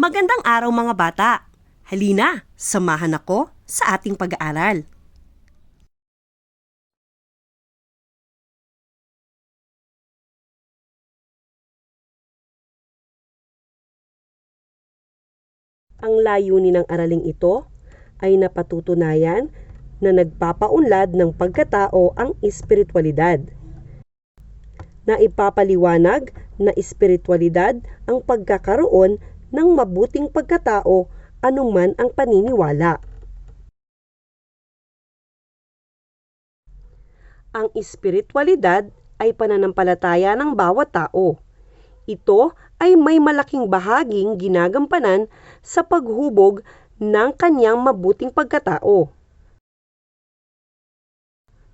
Magandang araw mga bata! Halina, samahan ako sa ating pag-aaral. Ang layunin ng araling ito ay napatutunayan na nagpapaunlad ng pagkatao ang espiritualidad. Na ipapaliwanag na espiritualidad ang pagkakaroon ng mabuting pagkatao anuman ang paniniwala. Ang espiritualidad ay pananampalataya ng bawat tao. Ito ay may malaking bahaging ginagampanan sa paghubog ng kanyang mabuting pagkatao.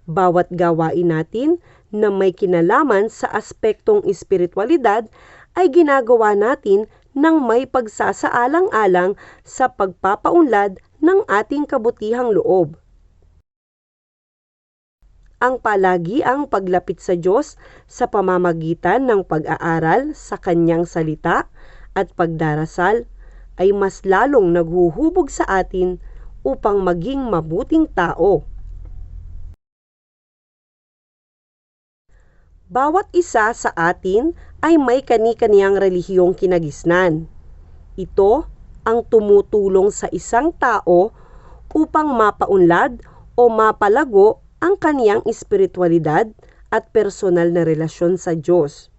Bawat gawain natin na may kinalaman sa aspektong espiritualidad ay ginagawa natin ng may pagsasaalang-alang sa pagpapaunlad ng ating kabutihang loob. Ang palagi ang paglapit sa Diyos sa pamamagitan ng pag-aaral sa Kanyang salita at pagdarasal ay mas lalong naghuhubog sa atin upang maging mabuting tao. Bawat isa sa atin ay may kani-kaniyang relihiyong kinagisnan. Ito ang tumutulong sa isang tao upang mapaunlad o mapalago ang kaniyang espiritualidad at personal na relasyon sa Diyos.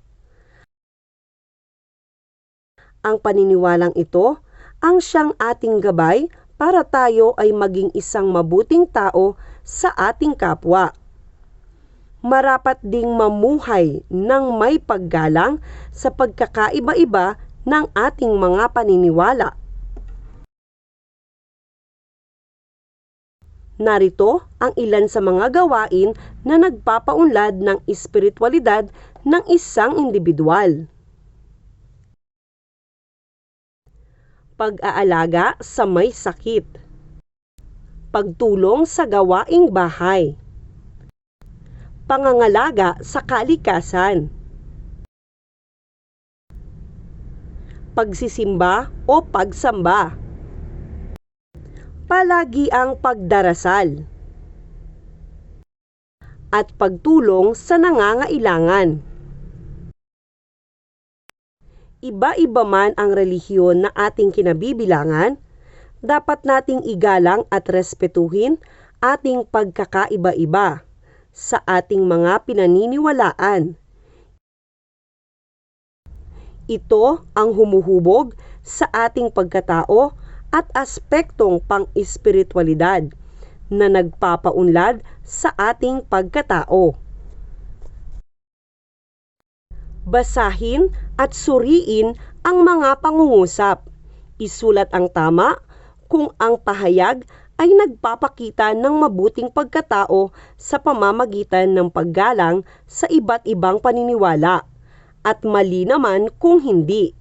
Ang paniniwalang ito ang siyang ating gabay para tayo ay maging isang mabuting tao sa ating kapwa marapat ding mamuhay ng may paggalang sa pagkakaiba-iba ng ating mga paniniwala. Narito ang ilan sa mga gawain na nagpapaunlad ng espiritualidad ng isang individual. Pag-aalaga sa may sakit. Pagtulong sa gawaing bahay pangangalaga sa kalikasan. Pagsisimba o pagsamba. Palagi ang pagdarasal. At pagtulong sa nangangailangan. Iba-iba man ang relihiyon na ating kinabibilangan, dapat nating igalang at respetuhin ating pagkakaiba-iba sa ating mga pinaniniwalaan. Ito ang humuhubog sa ating pagkatao at aspektong pang-espiritualidad na nagpapaunlad sa ating pagkatao. Basahin at suriin ang mga pangungusap. Isulat ang tama kung ang pahayag ay nagpapakita ng mabuting pagkatao sa pamamagitan ng paggalang sa iba't ibang paniniwala at mali naman kung hindi.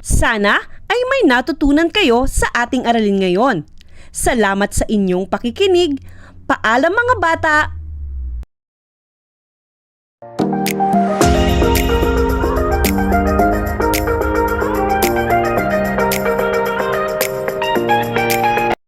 Sana ay may natutunan kayo sa ating aralin ngayon. Salamat sa inyong pakikinig. Paalam mga bata!